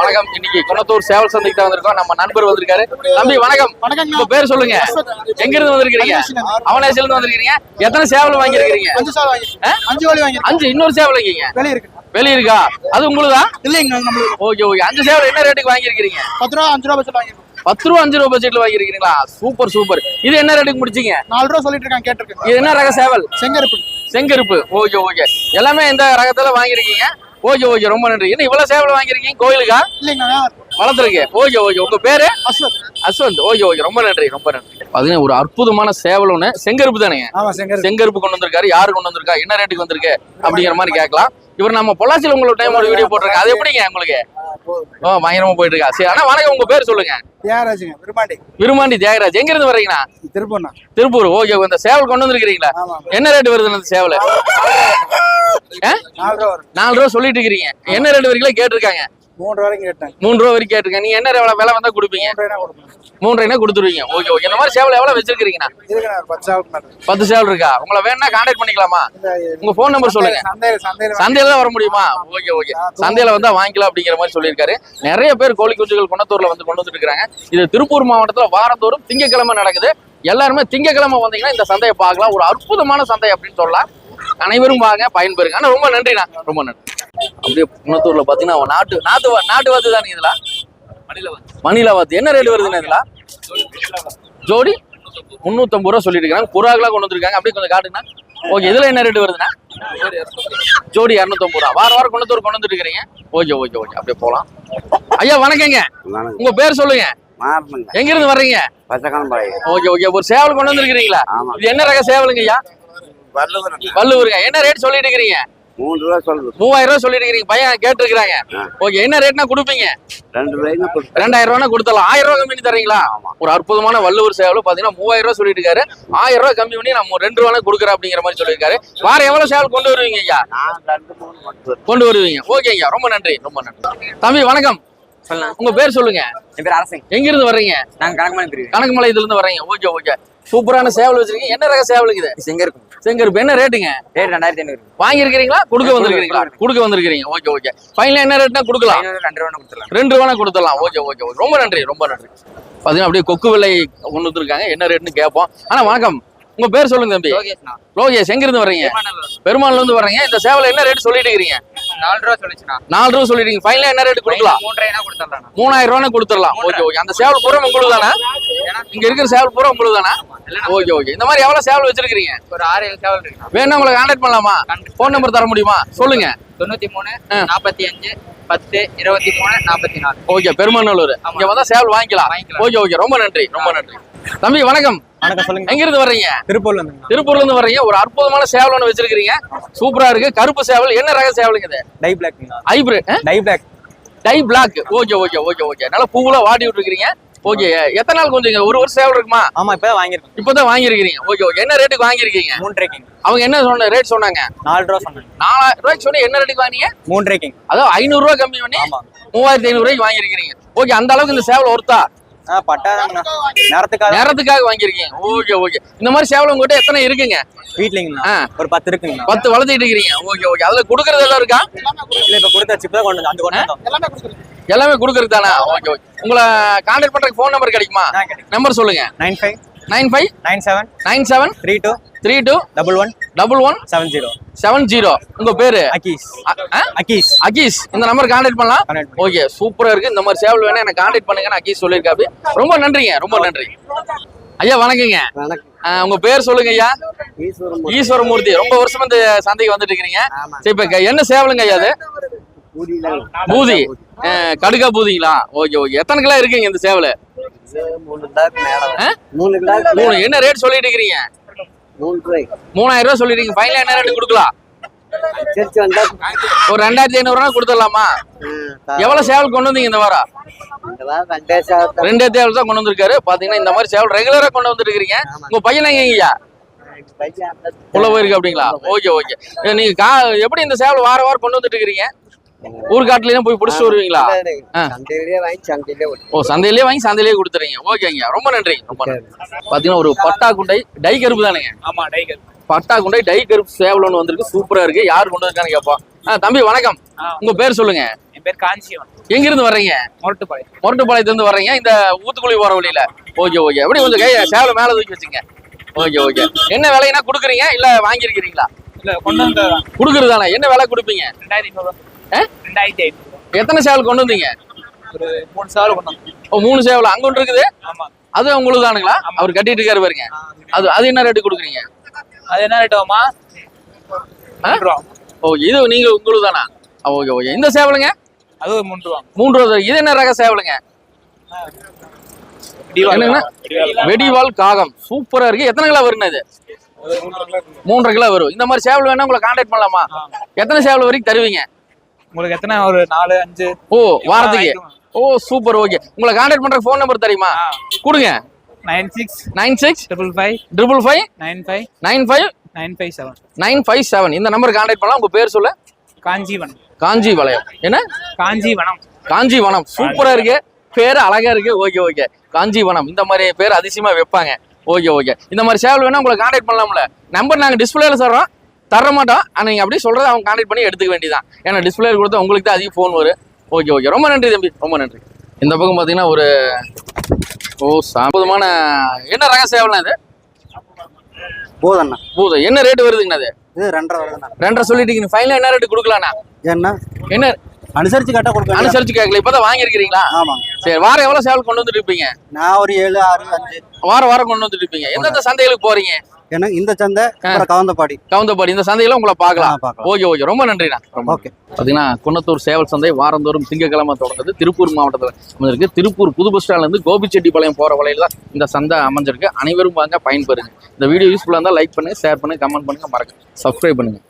வணக்கம். இன்னைக்கு குணத்தூர் சேவல் சந்தைக்கு தான் வந்திருக்கோம். நம்ம நண்பர் வந்திருக்காரு. தம்பி வணக்கம். வணக்கங்க. உங்க பேர் சொல்லுங்க. எங்க இருந்து வந்திருக்கீங்க அவனேசில இருந்து வந்திருக்கீங்க எத்தனை சேவல் சால் வாங்கிருக்கோம் அஞ்சு வாங்கிருக்கோம் அஞ்சு. இன்னொரு சேவல் வைக்கீங்க வெளியே இருக்கு. வெளிய இருக்கா அது உங்களுதா? இல்லைங்க ஓகே ஓகே. அஞ்சு சேவல் என்ன ரேட்டுக்கு வாங்கியிருக்கீங்க பத்து ரூபா அஞ்சு ரூபா பட்ஜெட் வாங்கிருக்கோம் பத்து ரூபா அஞ்சு ரூபா பட்ஜெட்ல வாங்கியிருக்கீங்களா சூப்பர் சூப்பர். இது என்ன ரேட்டுக்கு முடிச்சீங்க? நாலு ரூபா சொல்லிட்டு இருக்காங்க கேட்டிருக்கேன். இது என்ன ரக சேவல்? செங்கருப்பு. செங்கருப்பு. Okay okay. எல்லாமே இந்த ரகத்துல வாங்கியிருக்கீங்க. ஓகே ஓகே ரொம்ப நன்றி. என்ன இவ்வளவு சேவல் வாங்கியிருக்கீங்க? கோயிலுக்கா? இல்லைங்க வளர்த்துருக்கு ஓகே ஓகே உங்க பேரு? அஸ்வந்த். ஓகே ஓகே ரொம்ப நன்றி ரொம்ப நன்றி. பாத்தீங்கன்னா ஒரு அற்புதமான சேவல் ஒண்ணு. செங்கருப்பு ஆமா செங்கருப்பு. கொண்டு வந்திருக்காரு. யாரு கொண்டு வந்திருக்கா? என்ன ரேட்டுக்கு வந்திருக்கு? அப்படிங்கிற மாதிரி கேட்கலாம். இவர் நம்ம பொள்ளாச்சியில் உங்களுக்கு டைம் ஒரு வீடியோ போட்டிருக்கேன் அது எப்படிங்க உங்களுக்கு? ஓ பயங்கரமா போயிட்டு இருக்கா சரி ஆனா வணக்கம். உங்க பேர் சொல்லுங்க. தியாகராஜுங்க விரும்பாண்டி. விருமாண்டி தியாகராஜ். எங்க இருந்து வர்றீங்கண்ணா? திருப்பூர்ண்ணா. திருப்பூர். ஓகே இந்த சேவல் கொண்டு வந்திருக்கீங்களா என்ன ரேட் வருது அந்த சேவல்? நாலு ரூபா சொல்லிட்டு இருக்கிறீங்க. என்ன ரேட் வரைக்கும் கேட்டிருக்காங்க? மூணு ரூபா வரைக்கும் கேட்டேன். மூணு ரூபா வரைக்கும் கேட்டிருக்காங்க. நீங்க என்ன விலை வந்தா கொடுப்பீங்க? மூன்றரைனா கொடுத்துருவீங்க. Okay okay. இந்த மாதிரி சேவல் எவ்வளவு வச்சிருக்கீங்கண்ணா பத்து சேவல் இருக்கா? உங்களை வேணா கான்டாக்ட் பண்ணிக்கலாமா? உங்க ஃபோன் நம்பர் சொல்லுங்க. சந்தையில சந்தையில சந்தையில தான் வர முடியுமா? Okay okay. சந்தையில வந்தா வாங்கிக்கலாம் அப்படிங்கிற மாதிரி சொல்லியிருக்காரு. நிறைய பேர் கோழி குஞ்சுகள் குணத்தூர்ல வந்து கொண்டு வந்துட்டு இருக்காங்க இது திருப்பூர் மாவட்டத்துல வாரந்தோறும் திங்கக்கிழமை நடக்குது. எல்லாருமே திங்கக்கிழமை வந்தீங்கன்னா இந்த சந்தையை பார்க்கலாம். ஒரு அற்புதமான சந்தை அப்படின்னு சொல்லலாம். அனைவரும் வாங்க பயன்பெறுங்க. ஆனா ரொம்ப நன்றிண்ணா. ரொம்ப நன்றி. அப்படியே குணத்தூர்ல பாத்தீங்கன்னா நாட்டு நாட்டு நாட்டு வாத்து தானே இதுல? மணிலா வாத்து. என்ன ரேட் வருதுண்ணா இதுல? ஜோடி? முந்நூத்தம்பது ரூபா சொல்லிட்டு இருக்காங்க. புறாங்களா கொண்டு வந்திருக்காங்க. அப்படியே கொஞ்சம் காட்டுங்கண்ணா. ஓகே இதுல என்ன ரேட் வருதுண்ணா? ஜோடி இரநூத்தம்பது ரூபா. வார வாரம் கொண்டு கொண்டு வந்துட்டு இருக்கிறீங்க. Okay okay okay. அப்படியே போலாம் ஐயா வணக்கங்க. உங்க பேர் சொல்லுங்க. எங்க இருந்து வர்றீங்க? Okay okay. ஒரு சேவல் கொண்டு வந்திருக்கிறீங்களா? ஆமா. இது என்ன ரக சேவலுங்க ஐயா? வள்ளுவரங்க வள்ளுவருங்க என்ன ரேட் சொல்லிட்டு இருக்கிறீங்க? மூணு ரூபா சொல்லுது. மூவாயிரம் ரூபாய் சொல்லிட்டு இருக்கிறீங்க. பையன் கேட்டிருக்கிறாங்க. ஓகே என்ன ரேட்னா கொடுப்பீங்க? ரெண்டு ரூபாய்க்கு ரெண்டாயிரம் ரூபா கொடுத்தலாம் ஆயிரம் ரூபாய் கம்மி பண்ணி தரீங்களா? ஒரு அற்புதமான வள்ளுவர் சேவல். பாத்தீங்கன்னா மூவாயிரம் ரூபாய் சொல்லிட்டு இருக்காரு. ஆயிரம் ரூபாய் கம்மி பண்ணி நம்ம ரெண்டு ரூபா கொடுக்குறேன் அப்படிங்கிற மாதிரி சொல்லியிருக்காரு. வார எவ்வளவு சேவல் கொண்டு வருவீங்க ஐயா? கொண்டு வருவீங்க. ஓகே ஐயா ரொம்ப நன்றி ரொம்ப நன்றி. தம்பி வணக்கம். சொல்லலாம் உங்க பேர் சொல்லுங்க. என் பேர் அரசன். எங்க இருந்து வர்றீங்க? நாங்க கணக்குமலை கணக்குமலை இதுல இருந்து வர்றீங்க. ஓகே ஓகே சூப்பரான சேவல் வச்சிருக்கீங்க. என்ன ரக சேவலுங்க இது? எங்க இருக்கும் செங்கருப்பு. என்ன ரேட்டுங்க? ரேட் ரெண்டாயிரத்தி ஐநூறு. வாங்கியிருக்கிறீங்களா? கொடுக்க வந்திருக்கீங்களா கொடுக்க. வந்திருக்கீங்க ஓகே ஓகே. ஃபைனல் என்ன ரேட்னா கொடுக்கலாம்? ரெண்டு ரூபா கொடுத்துடலாம். ரெண்டு ரூபா கொடுத்துடலாம். Okay okay okay. ரொம்ப நன்றி ரொம்ப நன்றி. பாத்தீங்கன்னா அப்படியே கொக்கு விலை கொண்டு வந்துருக்காங்க. என்ன ரேட்னு கேட்போம். ஆனா வணக்கம். உங்க பேர் சொல்லுங்க தம்பி. லோகேஷ் எங்க இருந்து வர்றீங்க? பெருமாள்ல இருந்து. வர்றீங்க. இந்த சேவல் என்ன ரேட் சொல்லிட்டு இருக்கிறீங்க? நாலு ரூபா சொல்லிச்சுண்ணா. நாலு ரூபா சொல்லிட்டீங்க. ஃபைனல் என்ன ரேட் கொடுக்கலாம்? மூணாயிரம் ரூபாய் கொடுத்துடலாம். Okay okay. அந்த சேவல் பூரா உங்களுக்கு தானே இங்க இருக்கிற சேவல் பூரா உங்களுக்கு தானே ஓகே ஓகே. இந்த மாதிரி எவ்வளவு சேவல் வச்சிருக்கீங்க ஒரு ஆறு ஏழு சேவல் இருக்குண்ணா வேணா உங்களை கான்டாக்ட் பண்ணலாமா? ஃபோன் நம்பர் தர முடியுமா? சொல்லுங்க. தொண்ணூத்தி மூணு. நாற்பத்தி அஞ்சு பத்து இருபத்தி மூணு நாற்பத்தி நாலு. ஓகே பெருமாநல்லூர். இங்க வந்தா சேவல் வாங்கிக்கலாம். வாங்கிக்கலாம். Okay okay. ரொம்ப நன்றி ரொம்ப நன்றி. தம்பி வணக்கம். வணக்கம் சொல்லுங்க. எங்க இருந்து வர்றீங்க? திருப்பூர்ல இருந்து திருப்பூர்ல இருந்து வர்றீங்க. ஒரு அற்புதமான சேவல் ஒன்று வச்சிருக்கீங்க சூப்பரா இருக்கு. கருப்பு சேவல். என்ன ரக சேவலுங்க இது? Tie black. Hybrid tie black. Tie black. Okay okay okay okay. நல்லா பூவுல வாடி விட்டுருக்கீங்க ஓகே எத்தனை நாள் கொஞ்சம் ஒரு வருஷம் சேவல் இருக்குமா? ஆமா இப்பதான் வாங்கிருக்கோம் இப்பதான் வாங்கியிருக்கீங்க. ஓகே ஓகே என்ன ரேட்டுக்கு வாங்கியிருக்கீங்க? மூன்றரை கிங் அவங்க என்ன சொன்ன ரேட் சொன்னாங்க? நாலு ரூபா சொன்னாங்க. நாலாயிரம் ரூபாய்க்கு சொன்னி என்ன ரேட்டுக்கு வாங்கினீங்க? மூன்றரை கிங் அதாவது ஐநூறு ரூபாய் கம்மி பண்ணி மூவாயிரத்தி ஐநூறு ரூபாய்க்கு வாங்கியிருக்கீங்க. ஓகே அந்த அளவுக்கு இந்த சேவல் ஒருத்தா? ஆ பட்டாதாங்கண்ணா நேரத்துக்காக நேரத்துக்காக வாங்கியிருக்கீங்க. Okay okay. இந்த மாதிரி சேவல் உங்ககிட்ட எத்தனை இருக்குங்க? வீட்லிங்கண்ணா. ஆ. ஒரு பத்து இருக்குங்கண்ணா. பத்து வளர்த்திட்டு இருக்கிறீங்க. Okay okay. அதுல கொடுக்கறது எல்லாம் இருக்கா? இல்ல இப்ப கொடுத்தாச்சு இப்பதான் கொண்டு வந்து அந்த கொண்டு வந்தோம். எல்லாமே கொடுக்கறது. தானே? Okay okay. உங்களை கான்டாக்ட் பண்றதுக்கு ஃபோன் நம்பர் கிடைக்கும். நம்பர் சொல்லுங்க. Nine five nine five nine seven nine seven three two three two double one double one seven zero seven zero உங்க பேரு? அக்கீஸ் அ- ஆ? அக்கீஸ் அகீஸ் இந்த நம்பர் கான்டாக்ட் பண்ணலாம். ஓகே சூப்பரா இருக்கு. இந்த மாதிரி சேவல் வேணா எனக்கு கான்டாக்ட் பண்ணுங்க அகீஸ் சொல்லியிருக்காரு. ரொம்ப நன்றிங்க ரொம்ப நன்றி. ஐயா வணக்கங்க. உங்க பேர் சொல்லுங்க ஐயா. ஈஸ்வரம் ஈஸ்வரமூர்த்தி. ரொம்ப வருஷமா இந்த சந்தைக்கு வந்துட்டு இருக்கிறீங்க. ஆமா. சரி இப்ப என்ன சேவலுங்க ஐயா அது? பூதி ஆ, கடுக்கா பூதிங்களா? ஓகே ஓகே எத்தனை கிலோ இருக்குங்க இந்த சேவல்? மூணு என்ன ரேட் சொல்லிட்டு இருக்கிறீங்க? மூணாயிரம் ரூபாய் சொல்லிட்டீங்க ஃபைனல் என்ன ரேட் கொடுக்கலாம்? ஒரு ரெண்டாயிரத்தி ஐநூறு ரூபா கொடுத்துடலாமா? எவ்வளவு சேவல் கொண்டு வந்தீங்க இந்த வாரம்? ரெண்டே சேவல் தான். கொண்டு வந்திருக்காரு. பாத்தீங்கன்னா இந்த மாதிரி சேவல் ரெகுலரா கொண்டு வந்துட்டு இருக்கீங்க உங்க பையன் எங்கய்யா உள்ள போயிருக்கு அப்படிங்களா? Okay okay. நீங்க எப்படி இந்த சேவல் வார வாரம் கொண்டு வந்துட்டு இருக்கீங்க ஊர்காட்டுலயும் போய் பிடிச்சிட்டு வருவீங்களா? ஓ சந்தையிலேயே வாங்கி சந்தையிலேயே கொடுத்துறீங்க. ஓகேங்க. ரொம்ப நன்றி. ரொம்ப நன்றி. பாத்தீங்கன்னா ஒரு பட்டா குண்டை டை கருப்பு தானுங்க? ஆமா டைகர் பட்டா குண்டை டை கருப்பு சேவல் ஒன்று வந்திருக்கு. சூப்பரா இருக்கு. யார் கொண்டு வந்திருக்கான்னு கேட்போம். தம்பி வணக்கம். உங்க பேர் சொல்லுங்க. என் பேர் காஞ்சியம் எங்க இருந்து வர்றீங்க? மொரட்டுப்பாளையம் மொரட்டுப்பாளையத்துல. இருந்து வர்றீங்க. இந்த ஊத்துக்குழி போற வழியில. Okay okay. எப்படி கொஞ்சம் கை சேவல மேல தூக்கி வச்சுங்க? Okay okay. என்ன விலைனா கொடுக்குறீங்க? இல்ல வாங்கியிருக்கிறீங்களா? இல்ல கொண்டு வந்து கொடுக்குறதானே என்ன விலை கொடுப்பீங்க? ரெண்டாயிரத்தி? ரெண்டாயிரத்தி ஐநூறு. எத்தனை சேவல் கொண்டு வந்தீங்க? ஒரு மூணு சாவல் கொண்டு வந்து ஓ மூணு சேவல்? அங்க ஒன்று இருக்குது? ஆமா. அது உங்களுக்கு தானுங்களா? அவர் கட்டிட்டு இருக்காரு பாருங்க. அது அது என்ன ரேட்டு கொடுக்குறீங்க? அது என்ன ரேட் ஆகுமா ஓ இது நீங்க உங்களுக்கு தானா? ஓகே ஓகே இந்த சேவலுங்க? அது ஒரு மூணு ரூபா. மூன்று ரூபா இது என்ன ரக சேவலுங்க? வெடிவால் காகம். சூப்பரா இருக்கு. எத்தனை கிலோ வருங்க இது? மூன்றரை கிலோ வரும். இந்த மாதிரி சேவல் வேணா உங்களை கான்டாக்ட் பண்ணலாமா? எத்தனை சேவல் வரைக்கும் தருவீங்க? உங்களுக்கு எத்தனை? ஒரு நாலு அஞ்சு. ஓ வாரத்துக்கு. ஓ சூப்பர் ஓகே உங்களை கான்டாக்ட் பண்ற ஃபோன் நம்பர் தெரியுமா? கொடுங்க. Nine six nine six triple five triple five nine five nine five nine five seven nine five seven இந்த நம்பர் கான்டாக்ட் பண்ணலாம். உங்க பேர் சொல்ல. காஞ்சிவனம். காஞ்சி வளையம் என்ன? காஞ்சிவனம். காஞ்சிவனம். சூப்பரா இருக்கு. பேர் அழகா இருக்கு. Okay okay Kanchivanam. இந்த மாதிரி பேர் அதிசயமா வைப்பாங்க. ஓகே ஓகே இந்த மாதிரி சேவல் வேணா உங்களை கான்டாக்ட் பண்ணலாம்ல. நம்பர் நாங்க டிஸ்பிளேல சொல்றோம் தர மாட்டோம் ஆனா நீங்க அப்படியே சொல்றதை அவங்க கான்டாக்ட் பண்ணி எடுத்துக்க வேண்டியதான் ஏன்னா டிஸ்பிளே கொடுத்தா உங்களுக்கு தான் அதிக ஃபோன் வரும். ஓகே ஓகே ரொம்ப நன்றி தம்பி. ரொம்ப நன்றி. இந்த பக்கம் பாத்தீங்கன்னா ஒரு ஓ சாம்பதமான என்ன ரக சேவல்னா இது? போதண்ணா. பூதம். என்ன ரேட் வருதுங்கண்ணா அது இது ரெண்டரை வருதுண்ணா. ரெண்டரை சொல்லிட்டீங்க ஃபைனல் என்ன ரேட் கொடுக்கலாண்ணா? என்ன என்ன? அனுசரிச்சு கரெக்டாக கொடுக்க அனுசரிச்சு கேட்கல. இப்பதான் வாங்கியிருக்கிறீங்களா? ஆமாங்க. சரி வாரம் எவ்வளவு சேவல் கொண்டு வந்துட்டு இருப்பீங்க? நான் ஒரு ஏழு ஆறு அஞ்சு. வாரம் வாரம் கொண்டு வந்துட்டு இருப்பீங்க. எந்தெந்த சந்தைகளுக்கு போறீங்க? ஏன்னா இந்த சந்தை கவுந்தப்பாடி கவுந்தபாடி. இந்த சந்தையில உங்களை பார்க்கலாம். Okay okay. ரொம்ப நன்றிண்ணா. ஓகே. பாத்தீங்கன்னா குன்னத்தூர் சேவல் சந்தை வாரந்தோறும் திங்கக்கிழமை தொடங்குது. திருப்பூர் மாவட்டத்தில் அமைஞ்சிருக்கு. திருப்பூர் புது பஸ் ஸ்டாண்ட்ல இருந்து கோபிச்செட்டிப்பாளையம் போற வழியில தான் இந்த சந்தை அமைஞ்சிருக்கு. அனைவரும் வாங்க பயன்பெறுங்க. இந்த வீடியோ யூஸ்ஃபுல்லா இருந்தால் லைக் பண்ணுங்க ஷேர் பண்ணுங்க கமெண்ட் பண்ணுங்க. மறக்க சப்ஸ்கிரைப் பண்ணுங்க.